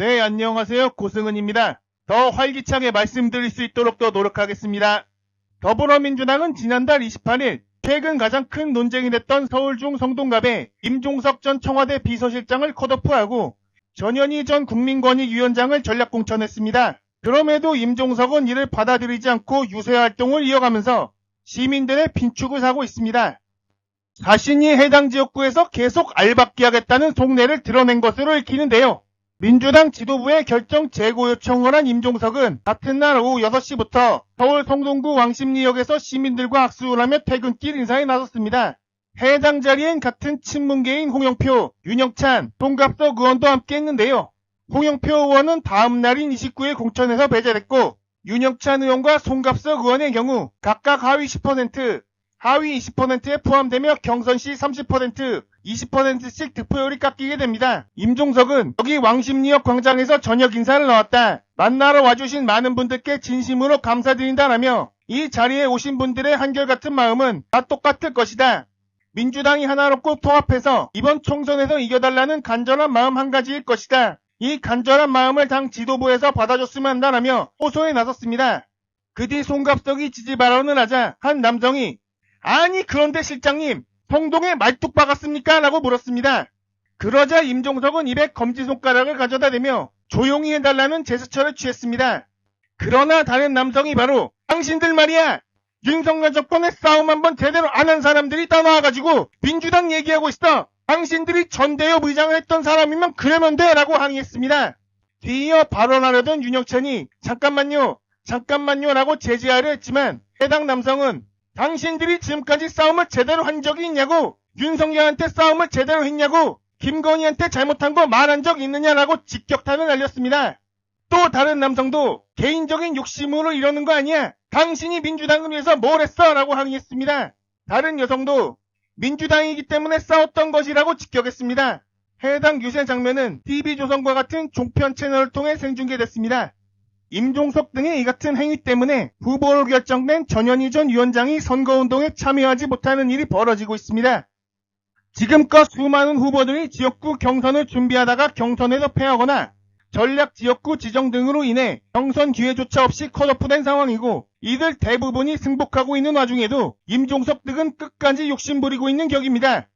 네, 안녕하세요. 고승은입니다. 더 활기차게 말씀드릴 수 있도록 더 노력하겠습니다. 더불어민주당은 지난달 28일 최근 가장 큰 논쟁이 됐던 서울중 성동갑의 임종석 전 청와대 비서실장을 컷오프하고 전현희 전 국민권익위원장을 전략공천했습니다. 그럼에도 임종석은 이를 받아들이지 않고 유세 활동을 이어가면서 시민들의 빈축을 사고 있습니다. 자신이 해당 지역구에서 계속 알박기 하겠다는 속내를 드러낸 것으로 읽히는데요. 민주당 지도부의 결정 재고 요청을 한 임종석은 같은 날 오후 6시부터 서울 성동구 왕십리역에서 시민들과 악수를 하며 퇴근길 인사에 나섰습니다. 해당 자리엔 같은 친문계인 홍영표, 윤영찬, 동갑석 의원도 함께 했는데요. 홍영표 의원은 다음 날인 29일 공천에서 배제됐고 윤영찬 의원과 송갑석 의원의 경우 각각 하위 10%, 하위 20%에 포함되며 경선 시 30%, 20%씩 득표율이 깎이게 됩니다. 임종석은 여기 왕십리역 광장에서 저녁 인사를 나왔다. 만나러 와주신 많은 분들께 진심으로 감사드린다라며 이 자리에 오신 분들의 한결같은 마음은 다 똑같을 것이다. 민주당이 하나롭고 통합해서 이번 총선에서 이겨달라는 간절한 마음 한 가지일 것이다. 이 간절한 마음을 당 지도부에서 받아줬으면 한다라며 호소에 나섰습니다. 그 뒤 송갑석이 지지 발언을 하자 한 남성이 아니 그런데 실장님 성동에 말뚝 박았습니까? 라고 물었습니다. 그러자 임종석은 입에 검지 손가락을 가져다 대며 조용히 해달라는 제스처를 취했습니다. 그러나 다른 남성이 바로 당신들 말이야 윤석열 정권의 싸움 한번 제대로 안 한 사람들이 따나와가지고 민주당 얘기하고 있어 당신들이 전대협 의장을 했던 사람이면 그러면 돼 라고 항의했습니다. 뒤이어 발언하려던 윤영찬이 잠깐만요 잠깐만요 라고 제지하려 했지만 해당 남성은 당신들이 지금까지 싸움을 제대로 한 적이 있냐고 윤석열한테 싸움을 제대로 했냐고 김건희한테 잘못한 거 말한 적 있느냐라고 직격탄을 날렸습니다. 또 다른 남성도 개인적인 욕심으로 이러는 거 아니야. 당신이 민주당을 위해서 뭘 했어? 라고 항의했습니다. 다른 여성도 민주당이기 때문에 싸웠던 것이라고 직격했습니다. 해당 유세 장면은 TV조선과 같은 종편 채널을 통해 생중계됐습니다. 임종석 등의 이 같은 행위 때문에 후보로 결정된 전현희 전 위원장이 선거운동에 참여하지 못하는 일이 벌어지고 있습니다. 지금껏 수많은 후보들이 지역구 경선을 준비하다가 경선에서 패하거나 전략 지역구 지정 등으로 인해 경선 기회조차 없이 컷오프된 상황이고 이들 대부분이 승복하고 있는 와중에도 임종석 등은 끝까지 욕심부리고 있는 격입니다.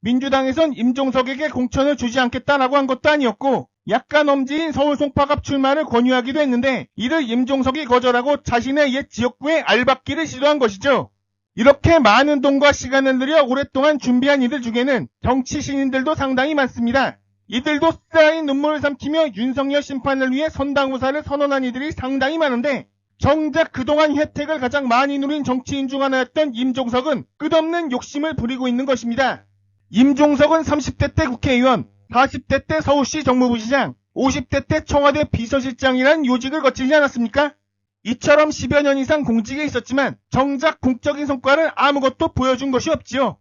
민주당에선 임종석에게 공천을 주지 않겠다라고 한 것도 아니었고 약간 엄지인 서울 송파갑 출마를 권유하기도 했는데 이를 임종석이 거절하고 자신의 옛 지역구에 알박기를 시도한 것이죠. 이렇게 많은 돈과 시간을 들여 오랫동안 준비한 이들 중에는 정치 신인들도 상당히 많습니다. 이들도 쌓인 눈물을 삼키며 윤석열 심판을 위해 선당우사를 선언한 이들이 상당히 많은데 정작 그동안 혜택을 가장 많이 누린 정치인 중 하나였던 임종석은 끝없는 욕심을 부리고 있는 것입니다. 임종석은 30대 때 국회의원, 40대 때 서울시 정무부 시장, 50대 때 청와대 비서실장이라는 요직을 거치지 않았습니까? 이처럼 10여 년 이상 공직에 있었지만 정작 공적인 성과를 아무것도 보여준 것이 없지요.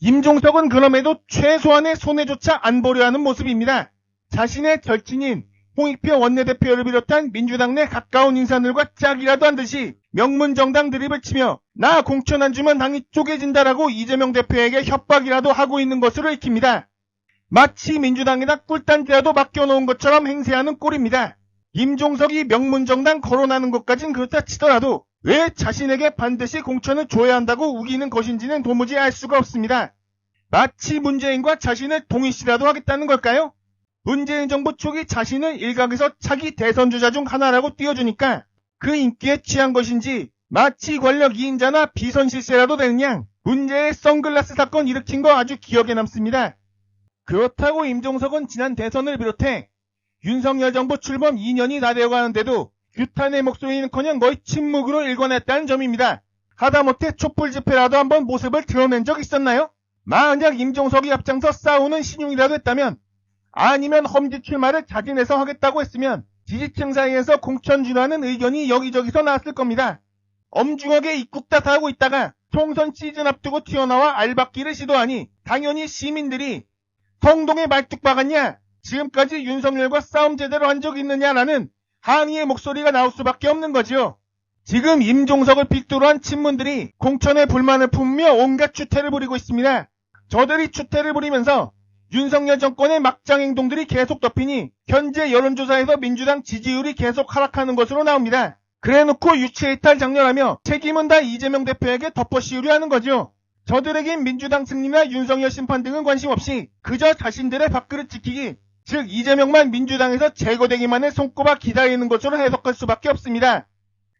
임종석은 그럼에도 최소한의 손해조차 안 보려 하는 모습입니다. 자신의 절친인 홍익표 원내대표를 비롯한 민주당 내 가까운 인사들과 짝이라도 한 듯이 명문정당 드립을 치며 나 공천 안 주면 당이 쪼개진다라고 이재명 대표에게 협박이라도 하고 있는 것으로 읽힙니다. 마치 민주당에다 꿀단지라도 맡겨놓은 것처럼 행세하는 꼴입니다. 임종석이 명문정당 거론하는 것까진 그렇다 치더라도 왜 자신에게 반드시 공천을 줘야 한다고 우기는 것인지는 도무지 알 수가 없습니다. 마치 문재인과 자신을 동일시라도 하겠다는 걸까요? 문재인 정부 초기 자신을 일각에서 차기 대선 주자 중 하나라고 띄워주니까 그 인기에 취한 것인지 마치 권력 2인자나 비선 실세라도 양 문제의 선글라스 사건 일으킨 거 아주 기억에 남습니다. 그렇다고 임종석은 지난 대선을 비롯해 윤석열 정부 출범 2년이 다 되어가는데도 규탄의 목소리는커녕 거의 침묵으로 일궈냈다는 점입니다. 하다못해 촛불 집회라도 한번 모습을 드러낸 적 있었나요? 만약 임종석이 앞장서 싸우는 신용이라도 했다면 아니면 험지 출마를 자진해서 하겠다고 했으면 지지층 사이에서 공천 주라는 의견이 여기저기서 나왔을 겁니다. 엄중하게 입국 탓하고 있다가 총선 시즌 앞두고 튀어나와 알박기를 시도하니 당연히 시민들이 성동에 말뚝 박았냐? 지금까지 윤석열과 싸움 제대로 한적 있느냐라는 항의의 목소리가 나올 수밖에 없는 거죠. 지금 임종석을 빅도로 한 친문들이 공천에 불만을 품으며 온갖 추태를 부리고 있습니다. 저들이 추태를 부리면서 윤석열 정권의 막장 행동들이 계속 덮이니 현재 여론조사에서 민주당 지지율이 계속 하락하는 것으로 나옵니다. 그래놓고 유체이탈 장렬하며 책임은 다 이재명 대표에게 덮어씌우려 하는 거죠. 저들에겐 민주당 승리나 윤석열 심판 등은 관심 없이 그저 자신들의 밥그릇 지키기, 즉 이재명만 민주당에서 제거되기만을 손꼽아 기다리는 것으로 해석할 수밖에 없습니다.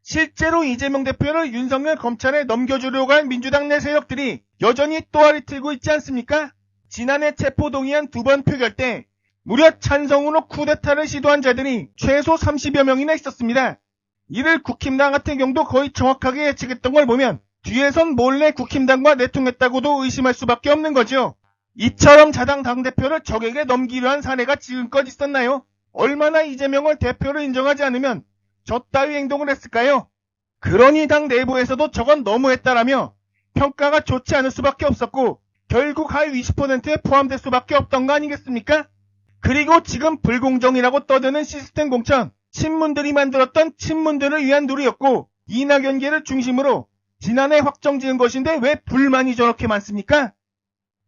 실제로 이재명 대표를 윤석열 검찰에 넘겨주려고 한 민주당 내 세력들이 여전히 또아리 틀고 있지 않습니까? 지난해 체포동의안 두 번 표결 때 무려 찬성으로 쿠데타를 시도한 자들이 최소 30여 명이나 있었습니다. 이를 국힘당 같은 경우도 거의 정확하게 예측했던 걸 보면 뒤에선 몰래 국힘당과 내통했다고도 의심할 수밖에 없는 거죠. 이처럼 자당 당대표를 적에게 넘기려 한 사례가 지금껏 있었나요? 얼마나 이재명을 대표로 인정하지 않으면 저 따위 행동을 했을까요? 그러니 당 내부에서도 저건 너무했다라며 평가가 좋지 않을 수밖에 없었고 결국 하위 20%에 포함될 수밖에 없던 거 아니겠습니까? 그리고 지금 불공정이라고 떠드는 시스템 공천, 친문들이 만들었던 친문들을 위한 누리였고 이낙연계를 중심으로 지난해 확정 지은 것인데 왜 불만이 저렇게 많습니까?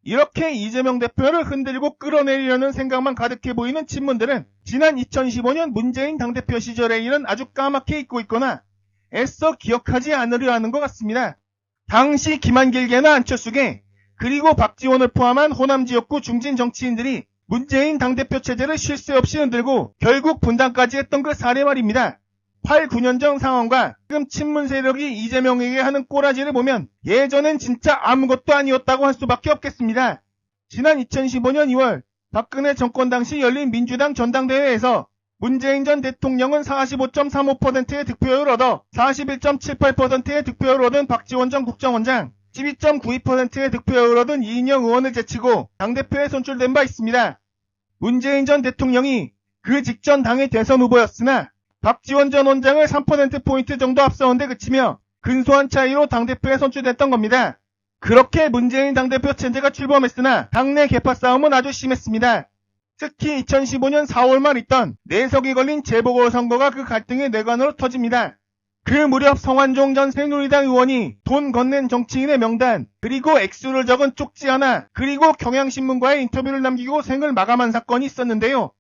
이렇게 이재명 대표를 흔들고 끌어내리려는 생각만 가득해 보이는 친문들은 지난 2015년 문재인 당대표 시절의 일은 아주 까맣게 잊고 있거나 애써 기억하지 않으려 하는 것 같습니다. 당시 김한길계나 안철수계 그리고 박지원을 포함한 호남 지역구 중진 정치인들이 문재인 당대표 체제를 쉴 새 없이 흔들고 결국 분당까지 했던 그 사례 말입니다. 8, 9년 전 상황과 지금 친문 세력이 이재명에게 하는 꼬라지를 보면 예전엔 진짜 아무것도 아니었다고 할 수밖에 없겠습니다. 지난 2015년 2월 박근혜 정권 당시 열린 민주당 전당대회에서 문재인 전 대통령은 45.35%의 득표율을 얻어 41.78%의 득표율을 얻은 박지원 전 국정원장, 12.92%의 득표율을 얻은 이인영 의원을 제치고 당대표에 선출된 바 있습니다. 문재인 전 대통령이 그 직전 당의 대선 후보였으나 박지원 전 원장을 3%포인트 정도 앞서온 데 그치며 근소한 차이로 당대표에 선출됐던 겁니다. 그렇게 문재인 당대표 체제가 출범했으나 당내 개파 싸움은 아주 심했습니다. 특히 2015년 4월 말 있던 내석이 걸린 재보궐선거가 그 갈등의 내관으로 터집니다. 그 무렵 성환종 전 새누리당 의원이 돈 건넨 정치인의 명단, 그리고 액수를 적은 쪽지 하나, 그리고 경향신문과의 인터뷰를 남기고 생을 마감한 사건이 있었는데요.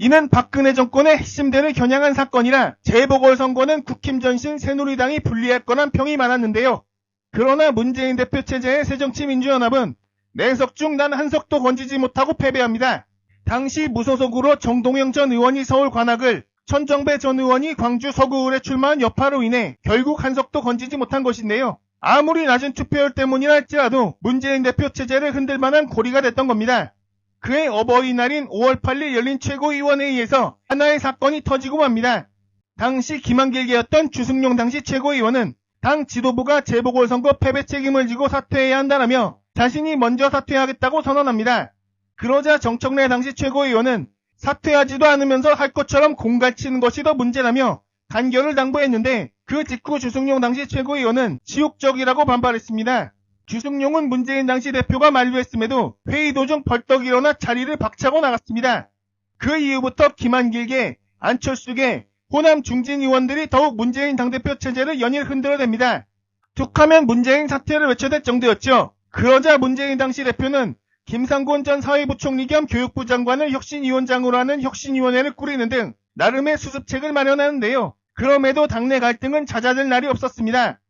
이는 박근혜 정권의 핵심대를 겨냥한 사건이라 재보궐선거는 국힘 전신 새누리당이 불리할 거란 평이 많았는데요. 그러나 문재인 대표 체제의 새정치민주연합은 내석 중단한 석도 건지지 못하고 패배합니다. 당시 무소속으로 정동영 전 의원이 서울 관악을 천정배 전 의원이 광주 서구을에 출마한 여파로 인해 결국 한 석도 건지지 못한 것인데요. 아무리 낮은 투표율 때문이라 할지라도 문재인 대표 체제를 흔들 만한 고리가 됐던 겁니다. 그해 어버이날인 5월 8일 열린 최고위원회의에서 하나의 사건이 터지고 맙니다. 당시 김한길계였던 주승용 당시 최고위원은 당 지도부가 재보궐선거 패배 책임을 지고 사퇴해야 한다라며 자신이 먼저 사퇴하겠다고 선언합니다. 그러자 정청래 당시 최고위원은 사퇴하지도 않으면서 할 것처럼 공갈치는 것이 더 문제라며 단결을 당부했는데 그 직후 주승용 당시 최고위원은 지옥적이라고 반발했습니다. 주승용은 문재인 당시 대표가 만류했음에도 회의 도중 벌떡 일어나 자리를 박차고 나갔습니다. 그 이후부터 김한길계, 안철수계, 호남 중진 의원들이 더욱 문재인 당대표 체제를 연일 흔들어댑니다. 툭하면 문재인 사퇴를 외쳐댈 정도였죠. 그러자 문재인 당시 대표는 김상곤 전 사회부총리 겸 교육부 장관을 혁신위원장으로 하는 혁신위원회를 꾸리는 등 나름의 수습책을 마련하는데요. 그럼에도 당내 갈등은 잦아들 날이 없었습니다.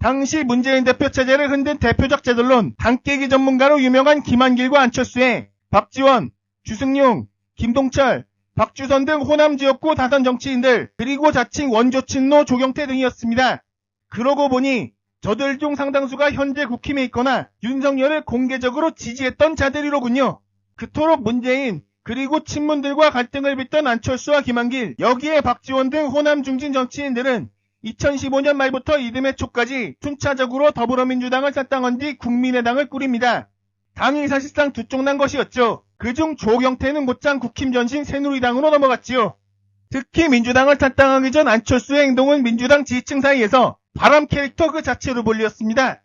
당시 문재인 대표 체제를 흔든 대표적 제들론 당깨기 전문가로 유명한 김한길과 안철수의 박지원, 주승용, 김동철, 박주선 등 호남 지역구 다선 정치인들 그리고 자칭 원조친노 조경태 등이었습니다. 그러고 보니 저들 중 상당수가 현재 국힘에 있거나 윤석열을 공개적으로 지지했던 자들이로군요. 그토록 문재인 그리고 친문들과 갈등을 빚던 안철수와 김한길 여기에 박지원 등 호남 중진 정치인들은 2015년 말부터 이듬해 초까지 순차적으로 더불어민주당을 탈당한 뒤 국민의당을 꾸립니다. 당이 사실상 두쪽 난 것이었죠. 그중 조경태는 곧장 국힘 전신 새누리당으로 넘어갔지요. 특히 민주당을 탈당하기 전 안철수의 행동은 민주당 지지층 사이에서 바람 캐릭터 그 자체로 불렸습니다.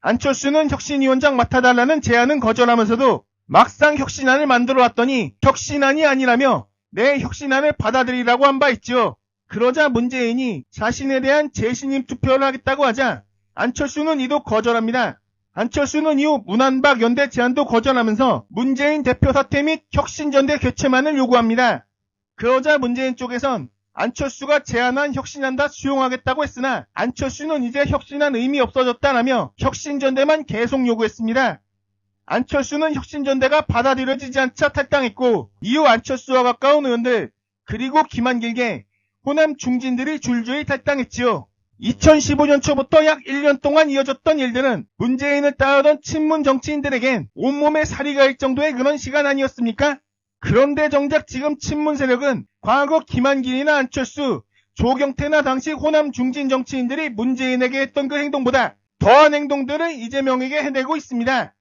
안철수는 혁신위원장 맡아달라는 제안은 거절하면서도 막상 혁신안을 만들어 왔더니 혁신안이 아니라며 내 혁신안을 받아들이라고 한 바 있죠. 그러자 문재인이 자신에 대한 재신임 투표를 하겠다고 하자 안철수는 이도 거절합니다. 안철수는 이후 문안박 연대 제안도 거절하면서 문재인 대표 사퇴 및 혁신전대 개최만을 요구합니다. 그러자 문재인 쪽에선 안철수가 제안한 혁신한다 수용하겠다고 했으나 안철수는 이제 혁신한 의미 없어졌다라며 혁신전대만 계속 요구했습니다. 안철수는 혁신전대가 받아들여지지 않자 탈당했고 이후 안철수와 가까운 의원들 그리고 기만길게 호남 중진들이 줄줄이 탈당했지요. 2015년 초부터 약 1년 동안 이어졌던 일들은 문재인을 따르던 친문 정치인들에겐 온몸에 살이 갈 정도의 그런 시간 아니었습니까? 그런데 정작 지금 친문 세력은 과거 김한길이나 안철수, 조경태나 당시 호남 중진 정치인들이 문재인에게 했던 그 행동보다 더한 행동들을 이재명에게 해내고 있습니다.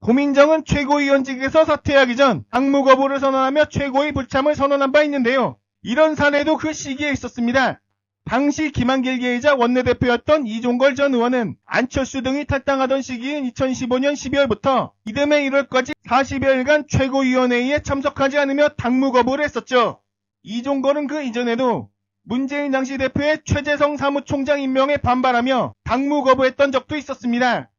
고민정은 최고위원직에서 사퇴하기 전 당무 거부를 선언하며 최고위 불참을 선언한 바 있는데요. 이런 사례도 그 시기에 있었습니다. 당시 김한길 계이자 원내대표였던 이종걸 전 의원은 안철수 등이 탈당하던 시기인 2015년 12월부터 이듬해 1월까지 40여일간 최고위원회의에 참석하지 않으며 당무 거부를 했었죠. 이종걸은 그 이전에도 문재인 당시 대표의 최재성 사무총장 임명에 반발하며 당무 거부했던 적도 있었습니다.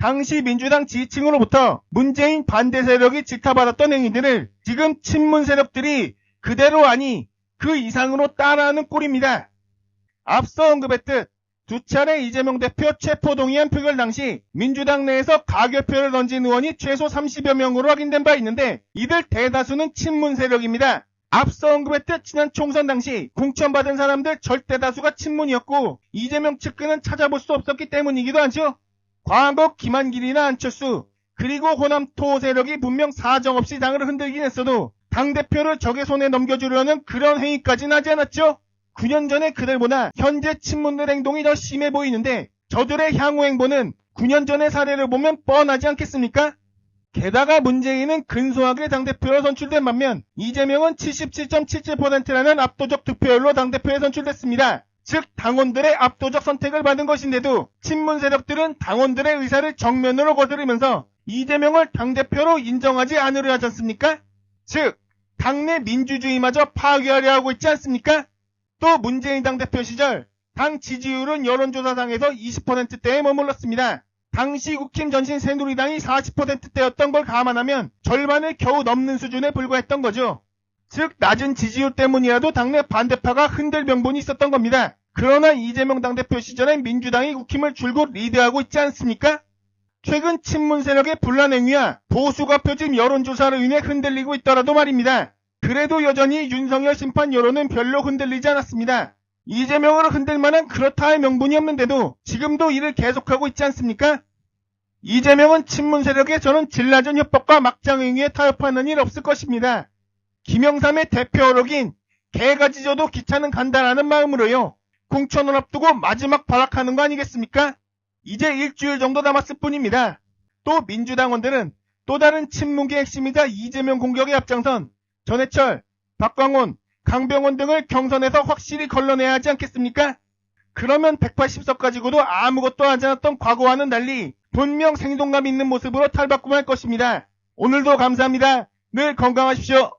당시 민주당 지지층으로부터 문재인 반대 세력이 질타받았던 행위들을 지금 친문 세력들이 그대로 아니 그 이상으로 따라하는 꼴입니다. 앞서 언급했듯 두 차례 이재명 대표 체포동의안 표결 당시 민주당 내에서 가결표를 던진 의원이 최소 30여 명으로 확인된 바 있는데 이들 대다수는 친문 세력입니다. 앞서 언급했듯 지난 총선 당시 공천받은 사람들 절대 다수가 친문이었고 이재명 측근은 찾아볼 수 없었기 때문이기도 하죠. 과거 김한길이나 안철수 그리고 호남 토 세력이 분명 사정없이 당을 흔들긴 했어도 당대표를 적의 손에 넘겨주려는 그런 행위까지는 하지 않았죠. 9년 전에 그들보다 현재 친문들 행동이 더 심해 보이는데 저들의 향후 행보는 9년 전의 사례를 보면 뻔하지 않겠습니까? 게다가 문재인은 근소하게 당대표로 선출된 반면 이재명은 77.77%라는 압도적 득표율로 당대표에 선출됐습니다. 즉 당원들의 압도적 선택을 받은 것인데도 친문 세력들은 당원들의 의사를 정면으로 거스르면서 이재명을 당대표로 인정하지 않으려 하지 않습니까? 즉 당내 민주주의마저 파괴하려 하고 있지 않습니까? 또 문재인 당 대표 시절 당 지지율은 여론조사상에서 20%대에 머물렀습니다. 당시 국힘 전신 새누리당이 40%대였던 걸 감안하면 절반을 겨우 넘는 수준에 불과했던 거죠. 즉 낮은 지지율 때문이라도 당내 반대파가 흔들 명분이 있었던 겁니다. 그러나 이재명 당대표 시절엔 민주당이 국힘을 줄곧 리드하고 있지 않습니까? 최근 친문 세력의 분란 행위와 보수가 펴진 여론조사로 인해 흔들리고 있더라도 말입니다. 그래도 여전히 윤석열 심판 여론은 별로 흔들리지 않았습니다. 이재명을 흔들 만한 그렇다 할 명분이 없는데도 지금도 이를 계속하고 있지 않습니까? 이재명은 친문 세력에 저는 질낮은 협박과 막장 행위에 타협하는 일 없을 것입니다. 김영삼의 대표 어록인 개가 짖어도 기차는 간다라는 마음으로요. 공천을 앞두고 마지막 발악하는 거 아니겠습니까? 이제 일주일 정도 남았을 뿐입니다. 또 민주당원들은 또 다른 친문계 핵심이자 이재명 공격에 앞장선 전해철, 박광훈, 강병원 등을 경선에서 확실히 걸러내야 하지 않겠습니까? 그러면 180석 가지고도 아무것도 하지 않았던 과거와는 달리 분명 생동감 있는 모습으로 탈바꿈할 것입니다. 오늘도 감사합니다. 늘 건강하십시오.